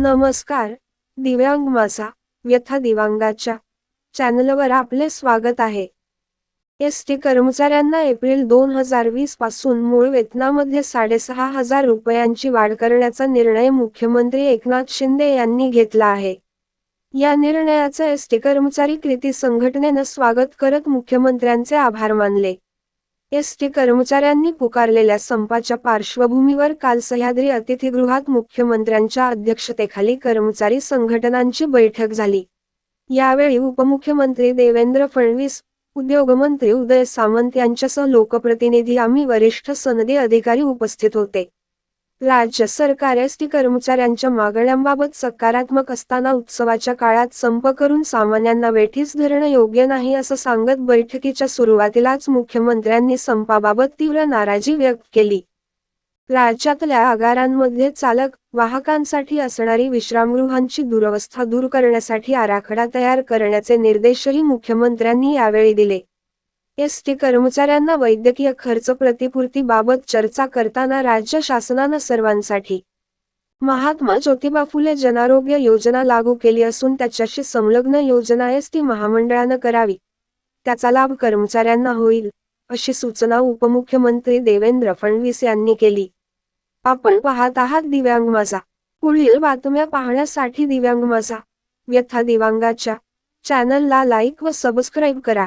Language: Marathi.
नमस्कार दिव्यांग माझा व्यथा दिव्यांगाच्या चॅनलवर आपले स्वागत आहे. एस टी कर्मचाऱ्यांना एप्रिल दोन हजार वीसपासून मूळ वेतनामध्ये साडेसहा हजार रुपयांची वाढ करण्याचा निर्णय मुख्यमंत्री एकनाथ शिंदे यांनी घेतला आहे. या निर्णयाचं एस टी कर्मचारी कृती संघटनेनं स्वागत करत मुख्यमंत्र्यांचे आभार मानले. एस टी कर्मचाऱ्यांनी पुकारलेल्या संपाच्या पार्श्वभूमीवर काल सह्याद्री अतिथीगृहात मुख्यमंत्र्यांच्या अध्यक्षतेखाली कर्मचारी संघटनांची बैठक झाली. यावेळी उपमुख्यमंत्री देवेंद्र फडणवीस उद्योगमंत्री उदय सामंत यांच्यासह लोकप्रतिनिधी आम्ही वरिष्ठ सनदी अधिकारी उपस्थित होते. राज्य सरकार एस टी कर्मचाऱ्यांच्या मागण्यांबाबत सकारात्मक असताना उत्सवाच्या काळात संप करून सामान्यांना वेठीस धरणं योग्य नाही असं सांगत बैठकीच्या सुरुवातीलाच मुख्यमंत्र्यांनी संपाबाबत तीव्र नाराजी व्यक्त केली. राज्यातल्या आगारांमध्ये चालक वाहकांसाठी असणारी विश्रामगृहांची दुरवस्था दूर करण्यासाठी आराखडा तयार करण्याचे निर्देशही मुख्यमंत्र्यांनी यावेळी दिले. एस टी कर्मचाऱ्यांना वैद्यकीय खर्च प्रतिपूर्तीबाबत चर्चा करताना राज्य शासनानं सर्वांसाठी महात्मा ज्योतिबा फुले जनारोग्य योजना लागू केली असून त्याच्याशी संलग्न योजना एस टी महामंडळानं करावी. त्याचा लाभ कर्मचाऱ्यांना होईल अशी सूचना उपमुख्यमंत्री देवेंद्र फडणवीस यांनी केली. आपण पाहत आहात दिव्यांग माझा. पुढील बातम्या पाहण्यासाठी दिव्यांग माझा. व्यथा दिव्यांगाच्या चॅनलला लाईक व सबस्क्राईब करा.